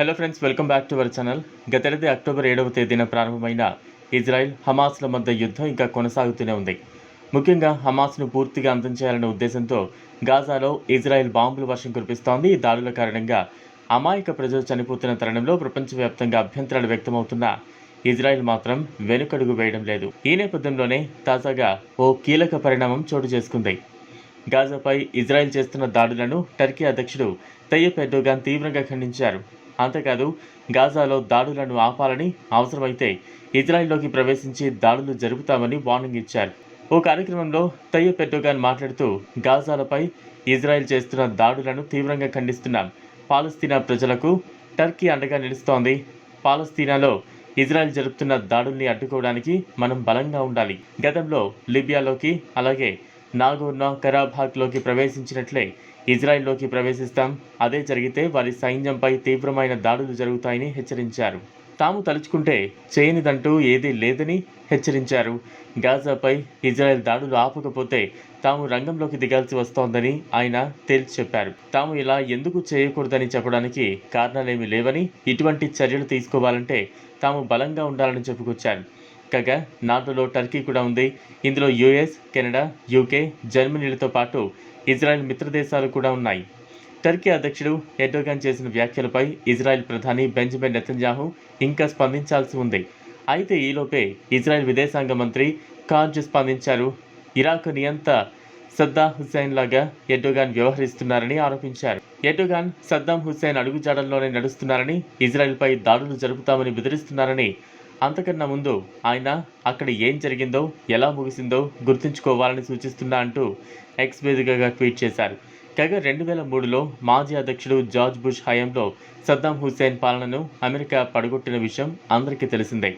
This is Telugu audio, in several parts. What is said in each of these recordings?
Hello friends welcome back to our channel గతేడాది అక్టోబర్ ఏడవ తేదీన ప్రారంభమైన ఇజ్రాయెల్ హమాస్ల మధ్య యుద్ధం ఇంకా కొనసాగుతూనే ఉంది. ముఖ్యంగా హమాస్ను పూర్తిగా అంతం చేయాలనే ఉద్దేశంతో గాజాలో ఇజ్రాయెల్ బాంబుల వర్షం కురిపిస్తోంది. ఈ దాడుల కారణంగా అమాయక ప్రజలు చనిపోతున్న తరుణంలో ప్రపంచవ్యాప్తంగా అభ్యంతరాలు వ్యక్తమవుతున్న ఇజ్రాయెల్ మాత్రం వెనుకడుగు వేయడం లేదు. ఈ నేపథ్యంలోనే తాజాగా ఓ కీలక పరిణామం చోటు చేసుకుంది. గాజాపై ఇజ్రాయెల్ చేస్తున్న దాడులను టర్కీ అధ్యక్షుడు తయ్యప్ ఎర్డోగాన్ తీవ్రంగా ఖండించారు. అంతేకాదు గాజాలో దాడులను ఆపాలని అవసరమైతే ఇజ్రాయెల్లోకి ప్రవేశించి దాడులు జరుపుతామని వార్నింగ్ ఇచ్చారు. ఓ కార్యక్రమంలో తయ్యప్ ఎర్డోగాన్ మాట్లాడుతూ గాజాలపై ఇజ్రాయెల్ చేస్తున్న దాడులను తీవ్రంగా ఖండిస్తున్నాం. పాలస్తీనా ప్రజలకు టర్కీ అండగా నిలుస్తోంది. పాలస్తీనాలో ఇజ్రాయెల్ జరుపుతున్న దాడుల్ని అడ్డుకోవడానికి మనం బలంగా ఉండాలి. గతంలో లిబియాలోకి అలాగే నాగోర్నో కరాబాగ్లోకి ప్రవేశించినట్లే ఇజ్రాయెల్లోకి ప్రవేశిస్తాం. అదే జరిగితే వారి సైన్యంపై తీవ్రమైన దాడులు జరుగుతాయని హెచ్చరించారు. తాము తలుచుకుంటే చేయనిదంటూ ఏదీ లేదని హెచ్చరించారు. గాజాపై ఇజ్రాయెల్ దాడులు ఆపకపోతే తాము రంగంలోకి దిగాల్సి వస్తోందని ఆయన తేల్చి చెప్పారు. తాము ఇలా ఎందుకు చేయకూడదని చెప్పడానికి కారణాలేమీ లేవని ఇటువంటి చర్యలు తీసుకోవాలంటే తాము బలంగా ఉండాలని చెప్పుకొచ్చారు. కాగా నాటోలో టర్కీ కూడా ఉంది. ఇందులో యుఎస్ కెనడా యూకే జర్మనీలతో పాటు ఇజ్రాయెల్ మిత్రదేశాలు కూడా ఉన్నాయి. టర్కీ అధ్యక్షుడు ఎర్డోగాన్ చేసిన వ్యాఖ్యలపై ఇజ్రాయెల్ ప్రధాని బెంజమిన్ నెతన్యాహు ఇంకా స్పందించాల్సి ఉంది. అయితే ఈలోపే ఇజ్రాయెల్ విదేశాంగ మంత్రి కార్జ్ స్పందించారు. ఇరాక్ నియంత సద్దా హుస్సేన్ లాగా ఎర్డోగాన్ వ్యవహరిస్తున్నారని ఆరోపించారు. ఎర్డోగాన్ సద్దాం హుస్సేన్ అడుగుజాడల్లోనే నడుస్తున్నారని ఇజ్రాయెల్పై దాడులు జరుపుతామని బెదిరిస్తున్నారని అంతకన్నా ముందు ఆయన అక్కడ ఏం జరిగిందో ఎలా ముగిసిందో గుర్తుంచుకోవాలని సూచిస్తున్నా అంటూ ఎక్స్ వేదికగా ట్వీట్ చేశారు. కాగా రెండు వేల మూడులో మాజీ అధ్యక్షుడు జార్జ్ బుష్ హయాంలో సద్దాం హుస్సేన్ పాలనను అమెరికా పడగొట్టిన విషయం అందరికీ తెలిసిందే.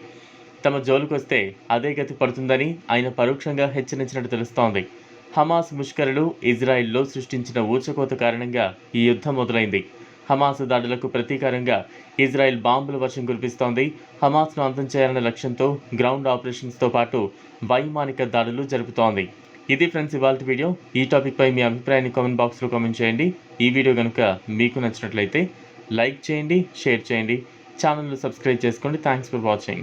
తమ జోలుకొస్తే అదే గతి పడుతుందని ఆయన పరోక్షంగా హెచ్చరించినట్టు తెలుస్తోంది. హమాస్ ముష్కరులు ఇజ్రాయిల్లో సృష్టించిన ఊచకోత కారణంగా ఈ యుద్ధం మొదలైంది. హమాస్ దాడులకు ప్రతీకారంగా ఇజ్రాయెల్ బాంబుల వర్షం కురిపిస్తోంది. హమాస్ను అంతం చేయాలన్న లక్ష్యంతో గ్రౌండ్ ఆపరేషన్స్తో పాటు వైమానిక దాడులు జరుపుతోంది. ఇది ఫ్రెండ్స్ ఇవాళ వీడియో. ఈ టాపిక్పై మీ అభిప్రాయాన్ని కామెంట్ బాక్స్లో కామెంట్ చేయండి. ఈ వీడియో కనుక మీకు నచ్చినట్లయితే లైక్ చేయండి షేర్ చేయండి. ఛానల్ను సబ్స్క్రైబ్ చేసుకోండి. Thanks for watching.